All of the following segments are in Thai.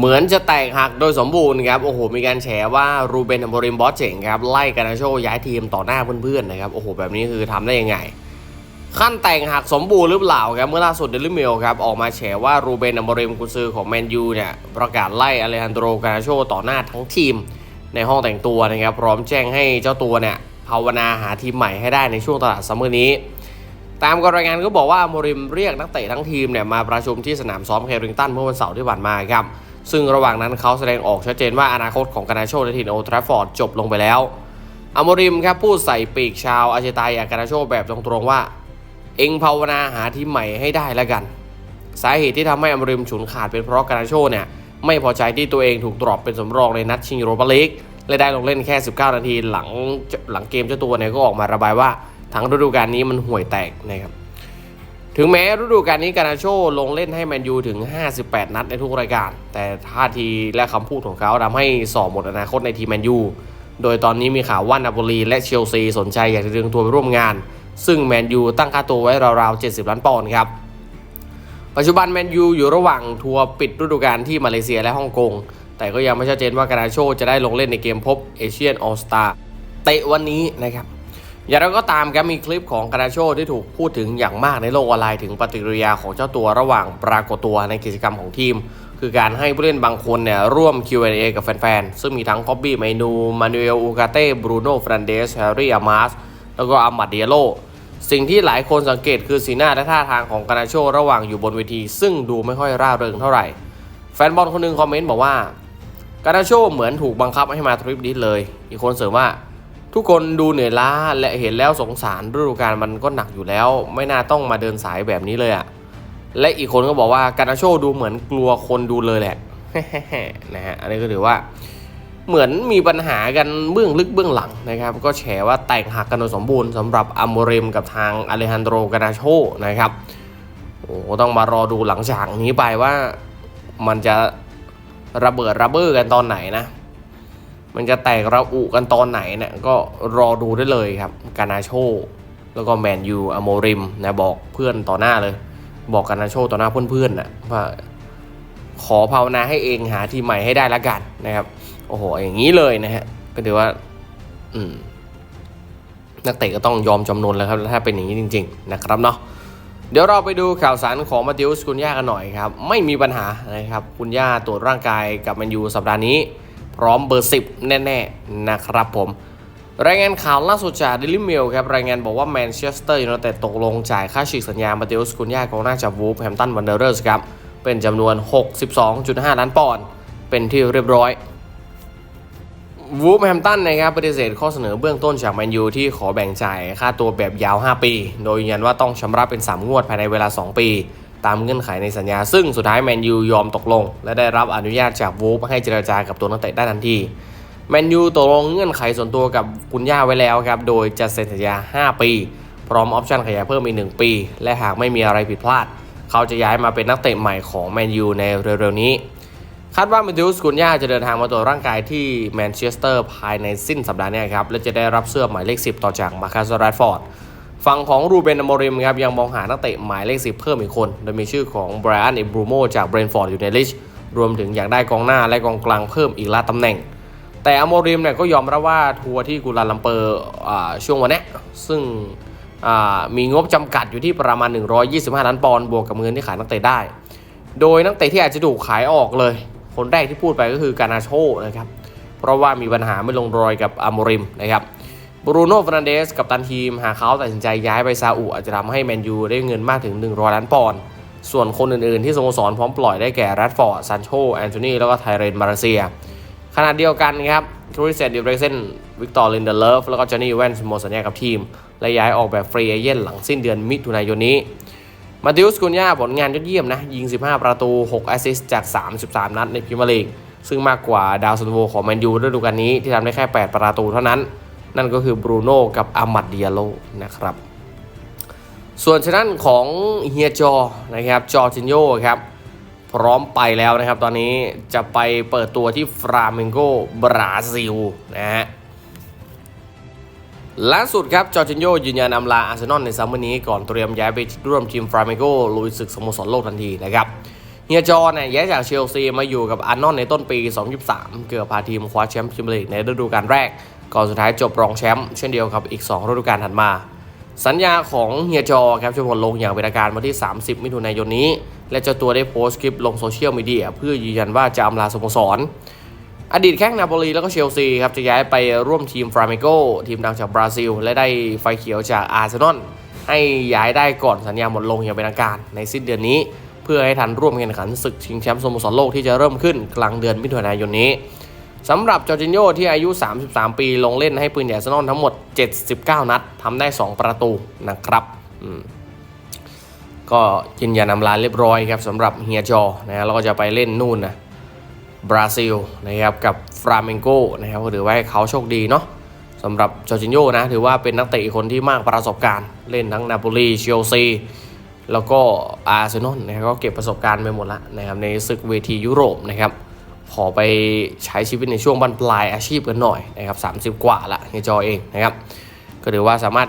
เหมือนจะแตกหักโดยสมบูรณ์ครับ โอ้โห มีการแฉว่ารูเบนอัมบริมบอสเจ๋งครับ ไล่กานาโชย้ายทีมต่อหน้าเพื่อนๆนะครับ โอ้โห แบบนี้คือทำได้ยังไง ขั้นแต่งหักสมบูรณ์หรือเปล่าครับ เมื่อล่าสุดเดลิเมลครับ ออกมาแฉว่ารูเบนอัมบริมกุนซือของแมนยูเนี่ย ประกาศไล่อเลฮันโดรกานาโชต่อหน้าทั้งทีม ในห้องแต่งตัวนะครับ พร้อมแจ้งให้เจ้าตัวเนี่ยภาวนาหาทีมใหม่ให้ได้ในช่วงตลาดซัมเมอร์นี้ตามรายงานก็บอกว่าโมริมเรียกนักเตะทั้งทีมเนี่ยมาประชุมที่สนามซ้อมเคริงตันเมื่อวันเสาร์ที่ผ่านมาครับ ซึ่งระหว่างนั้นเขาแสดงออกชัดเจนว่าอนาคตของกานาโชในทีมโอทราฟฟอร์ดจบลงไปแล้วอโมริมครับพูดใส่ปีกชาวอาเจตายากานาโชแบบตรงๆว่า เองภาวนาหาทีมใหม่ให้ได้แล้วกัน สาเหตุที่ทำให้อมริมฉุนขาดเป็นเพราะกานาโชเนี่ยไม่พอใจที่ตัวเองถูกดรอปเป็นสำรองในนัดชิงโรปาลีกและได้ลงเล่นแค่ 19 นาทีหลังหลังเกมเจ้าตัวเนี่ยก็ออกมาระบายว่าทั้งฤดูกาลนี้มันห่วยแตกนะครับ ถึงแม้ฤดูกาลนี้กานาโชลงเล่นให้แมนยูถึง 58 นัดในทุกรายการ แต่ท่าทีและคำพูดของเขาทำให้สอบหมดอนาคตในทีมแมนยู โดยตอนนี้มีข่าวว่านาโปลีและเชลซีสนใจอยากจะดึงตัวไปร่วมงาน ซึ่งแมนยูตั้งค่าตัวไว้ราวๆ 70 ล้านปอนด์ครับ ปัจจุบันแมนยูอยู่ระหว่างทัวร์ปิดฤดูกาลที่มาเลเซียและฮ่องกง แต่ก็ยังไม่ชัดเจนว่ากานาโชจะได้ลงเล่นในเกมพบเอเชียนออสตาเตะวันนี้นะครับ อย่างไรก็ตามครับมีคลิปของกานาโชที่ถูกพูดถึงอย่างมากในโลกออนไลน์ถึงปฏิกิริยาของเจ้าตัวระหว่างปรากฏตัวในกิจกรรมของทีม คือการให้ผู้เล่นบางคนเนี่ยร่วม Q&A กับแฟนๆ ซึ่งมีทั้งคอบบี้ไมนูมานูเอลอูกาเต้บรูโน่ฟรันเดสแฮร์รี่อามาสแล้วก็อามัดเดียโลสิ่งที่หลายคนสังเกตคือสีหน้าและท่าทางของกานาโชระหว่างอยู่บนเวที ซึ่งดูไม่ค่อยร่าเริงเท่าไหร่ แฟนบอลคนหนึงคอมเมนต์บอกว่ากานาโชเหมือนถูกบังคับให้มาทริปนี้เลย อีกคนเสริมว่า ทุกคนดูเหนื่อยล้าและเห็นแล้วสงสารฤดูกาลมันก็หนักอยู่แล้ว ไม่น่าต้องมาเดินสายแบบนี้เลยอะและอีกคนก็บอกว่ากานาโชดูเหมือนกลัวคนดูเลยแหละนะฮะอันนี้ก็ถือว่า เหมือนมีปัญหากันเบื้องลึกเบื้องหลังนะครับ ก็แฉว่าแตกหักกันโดยสมบูรณ์สำหรับอัมโมเรมกับทางอเลฮันโดรกานาโชนะครับโอ้ต้องมารอดูหลังจากนี้ไปว่ามันจะระเบิดระเบ้อกันตอนไหนนะ มันจะแตกระอุกันตอนไหนเนี่ยก็รอดูได้เลยครับ กานาโช แล้วก็แมนยูอโมริมนะบอกเพื่อนต่อหน้าเลย บอกกานาโชต่อหน้าเพื่อนๆนะว่าขอภาวนาให้เองหาทีมใหม่ให้ได้ละกันนะครับ โอ้โห อย่างนี้เลยนะฮะ ก็ถือว่า อืม นักเตะก็ต้องยอมจำนนแล้วครับ ถ้าเป็นอย่างนี้จริง ๆ นะครับเนาะ เดี๋ยวเราไปดูข่าวสารของมาติอุสคุนย่ากันหน่อยครับ ไม่มีปัญหานะครับ คุณย่าตรวจร่างกายกับแมนยูสัปดาห์นี้ ร้อมเบอร์ 10 แน่ ๆ นะครับผม รายงานข่าวล่าสุดจาก Daily Mail ครับ รายงานบอกว่าแมนเชสเตอร์ยูไนเต็ดตกลงจ่ายค่าฉีกสัญญามาติอุสคุนย่ากองหน้าจากวูฟแฮมตันวันเดอร์เรสครับ เป็นจำนวน 62.5 ล้านปอนด์เป็นที่เรียบร้อยวูฟแฮมตันนะครับปฏิเสธข้อเสนอเบื้องต้นจากแมนยูที่ขอแบ่งจ่ายค่าตัวแบบยาว 5 ปี โดยยืนยันว่าต้องชำระเป็น 3 งวดภายในเวลา 2 ปี ตามเงื่อนไขในสัญญา ซึ่งสุดท้ายแมนยูยอมตกลง และได้รับอนุญาตจากวูฟให้เจรจากับตัวนักเตะได้ทันทีแมนยูตกลงเงื่อนไขส่วนตัวกับคุณย่าไว้แล้วครับ โดยจะเซ็นสัญญา 5 ปี พร้อมออปชั่นขยายเพิ่มอีก 1 ปี และหากไม่มีอะไรผิดพลาด เขาจะย้ายมาเป็นนักเตะใหม่ของแมนยูในเร็วๆนี้ คาดว่าเมทิวสกุนย่าจะเดินทางมาตรวจร่างกายที่แมนเชสเตอร์ภายในสิ้นสัปดาห์นี้ครับ และจะได้รับเสื้อหมายเลข 10 ต่อจากมาคาสแรดฟอร์ด ฝั่งของรูเบนอโมริมครับยังมองหานักเตะหมายเลข10เพิ่มอีกคน โดยมีชื่อของไบรอันอิบรูโมจากเบรนฟอร์ดอยู่ในลิชรวมถึงอยากได้กองหน้าและกองกลางเพิ่มอีกละตำแหน่ง แต่อโมริมเนี่ยก็ยอมรับว่าทัวร์ที่กุลาลัมเปอร์ช่วงวันนี้ซึ่งมีงบจำกัดอยู่ที่ประมาณ 125 ล้านปอนด์บวกกับเงินที่ขายนักเตะได้ โดยนักเตะที่อาจจะถูกขายออกเลย คนแรกที่พูดไปก็คือกานาโชนะครับเพราะว่ามีปัญหาไม่ลงรอยกับอาโมริมนะครับ บรูโน่ฟรนันเดสกับตันทีม หากเขาตัดสินใจย้ายไปซาอุอาจจะทำให้แมนยูได้เงินมากถึง 100 ล้านปอนด์ส่วนคนอื่นๆ ที่สโมสรพร้อมปล่อยได้แก่แรดฟอร์ดซันโชแอนโทนีแล้วก็ไทเรนมาเลเซีย ขณะเดียวกันครับคริสเซนดิเรกเซนวิกตอร์ลินเดเลฟแล้วก็จอห์นนี่แวนส์หมดสัญญากับทีม และย้ายออกแบบฟรีเอเย่นหลังสิ้นเดือนมิถุนายนนี้มาติอุสกุนยาผลงานยอดเยี่ยมนะยิง 15 ประตู 6 แอสซิสต์จาก 33 นัดในพรีเมียร์ลีกซึ่งมากกว่าดาวซันโวของแมนยูฤดูกาลนี้ที่ทำได้แค่ 8 ประตูเท่านั้น นั่นก็คือบรูโน่กับอามัดเดียโลนะครับ ส่วนชนั้นของเฮียจอนะครับจอร์จินโยครับพร้อมไปแล้วนะครับ ตอนนี้จะไปเปิดตัวที่ฟราเมงโกบราซิลนะฮะล่าสุดครับจอร์จินโยยืนยันอำลาอาร์เซนอลในซัมเมอร์นี้ก่อนเตรียมย้ายไปร่วมทีมฟราเมโกลุยศึกสโมสรโลกทันทีนะครับเฮียจอเนี่ยย้ายจากเชลซีมาอยู่กับอาร์นอนในต้นปี 2023 เกือบพาทีมคว้าแชมป์พรีเมียร์ลีกในฤดูกาลแรก ก่อนสุดท้ายจบรองแชมป์เช่นเดียวกับอีก 2 ฤดูกาลถัดมา สัญญาของเฮียจอครับจะหมดลงอย่างเป็นทางการวันที่ 30 มิถุนายนนี้ และเจ้าตัวได้โพสต์คลิปลงโซเชียลมีเดียเพื่อยืนยันว่าจะอำลาสโมสร อดีตแข้งนาโปลีแล้วก็เชลซีครับจะย้ายไปร่วมทีมฟราเมโกทีมดังจากบราซิล และได้ไฟเขียวจากอาร์เซนอลให้ย้ายได้ก่อนสัญญาหมดลงอย่างเป็นทางการในสิ้นเดือนนี้ เพื่อให้ทันร่วมแข่งขันศึกชิงแชมป์สโมสรโลกที่จะเริ่มขึ้นกลางเดือนมิถุนายนนี้ สำหรับจอร์จินโญที่อายุ 33 ปี ลงเล่นให้ปืนใหญ่อาร์เซนอลทั้งหมด 79 นัดทำได้ 2 ประตูนะครับอืมก็ยืนยันนำลาเรียบร้อยครับสำหรับเฮียจอนะฮะแล้วก็จะไปเล่นนู่นนะบราซิลนะครับกับฟราเมงโกนะครับก็ถือว่าให้เขาโชคดีเนาะสำหรับจอร์จินโญนะถือว่าเป็นนักเตะคนที่มากประสบการณ์ เล่นทั้งนาโปลีเชลซีแล้วก็อาร์เซนอลนะครับก็เก็บประสบการณ์ไปหมดละนะครับในศึกเวทียุโรปนะครับ ขอไปใช้ชีวิตในช่วงบรรปลายอาชีพกันหน่อยนะครับ30 กว่าละในจอเองนะครับ ก็ถือว่าสามารถ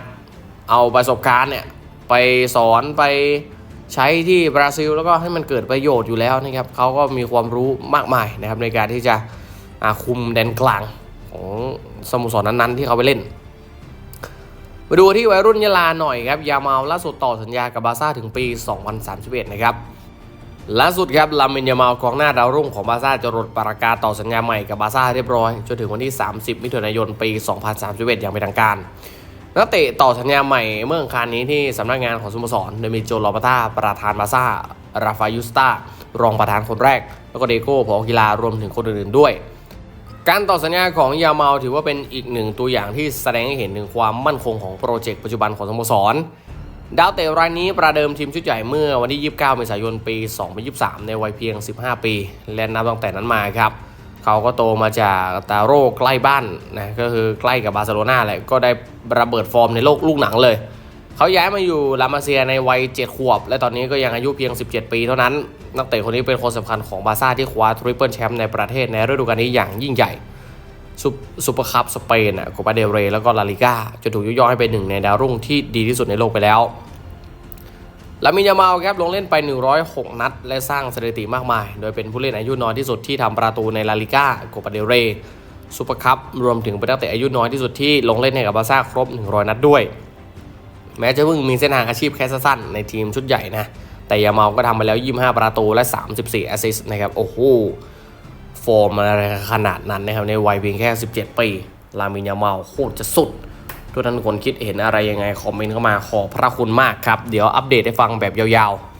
เอาประสบการณ์เนี่ยไปสอนไปใช้ที่บราซิลแล้วก็ให้มันเกิดประโยชน์อยู่แล้วนะครับเขาก็มีความรู้มากมายนะครับในการที่จะอาคุมแดนกลางของสโมสรนั้นๆ ที่เขาไปเล่นไปดูที่วัยรุ่นยะลาหน่อยครับ ยามาล่าสุดต่อสัญญากับบาซ่าถึงปี 2031 นะครับ ล่าสุดครับลามินยามาลกองหน้าดาวรุ่งของบาซ่าจะรดประกาศต่อสัญญาใหม่กับบาซ่าเรียบร้อย จนถึงวันที่ 30 มิถุนายนปี 2031 อย่างเป็นทางการ นักเตะต่อสัญญาใหม่เมื่ออังคารนี้ที่สำนักงานของสโมสรโดยมีโจลอปาตาประธานบาซ่า ราฟายุสตารองประธานคนแรก แล้วก็เดโก้ผอกีฬารวมถึงคนอื่นๆด้วย การต่อสัญญาของยาเมาลถือว่าเป็นอีกหนึ่งตัวอย่างที่แสดงให้เห็นถึงความมั่นคงของโปรเจกต์ปัจจุบันของสโมสร ดาวเตะรายนี้ประเดิมทีมชุดใหญ่เมื่อวันที่ 29 เมษายน ปี 2023 ในวัยเพียง 15 ปี และนับตั้งแต่นั้นมาครับ เขาก็โตมาจากตาโร่ใกล้บ้านนะก็คือใกล้กับบาร์เซโลนาแหละก็ได้ระเบิดฟอร์มในโลกลูกหนังเลย เขาย้ายมาอยู่ลามาเซียในวัย 7 ขวบ และตอนนี้ก็ยังอายุเพียง 17 ปีเท่านั้น นักเตะคนนี้เป็นคนสำคัญของบาร์ซ่าที่คว้าทริปเปิลแชมป์ในประเทศในฤดูกาลนี้อย่างยิ่งใหญ่ ซูเปอร์คัพสเปนอะโคปาเดเรแล้วก็ลาลิก้าจะถูกยกย่องให้เป็นหนึ่งในดาวรุ่งที่ดีที่สุดในโลกไปแล้วลามินยามาลครับลงเล่นไป 106 นัด และสร้างสถิติมากมาย โดยเป็นผู้เล่นอายุน้อยที่สุดที่ทำประตูในลาลิก้าโคปาเดเรซูเปอร์คัพรวมถึงเป็นนักเตะอายุน้อยที่สุดที่ลงเล่นให้กับบาร์ซ่าครบ 100 นัดด้วย แม้จะเพิ่งมีเส้นทางอาชีพแค่สั้นในทีมชุดใหญ่นะ แต่ยามาลก็ทำไปแล้ว 25 ประตูและ 34 แอสซิสต์นะครับ โอ้โห ฟอร์มอะไรขนาดนั้นนะครับในวัยเพียงแค่ 17 ปี ลามินยาเมาลโคตรจะสุดทุกท่านคนคิดเห็นอะไรยังไง คอมเมนต์เข้ามาขอพระคุณมากครับ เดี๋ยวอัปเดตให้ฟังแบบยาวๆ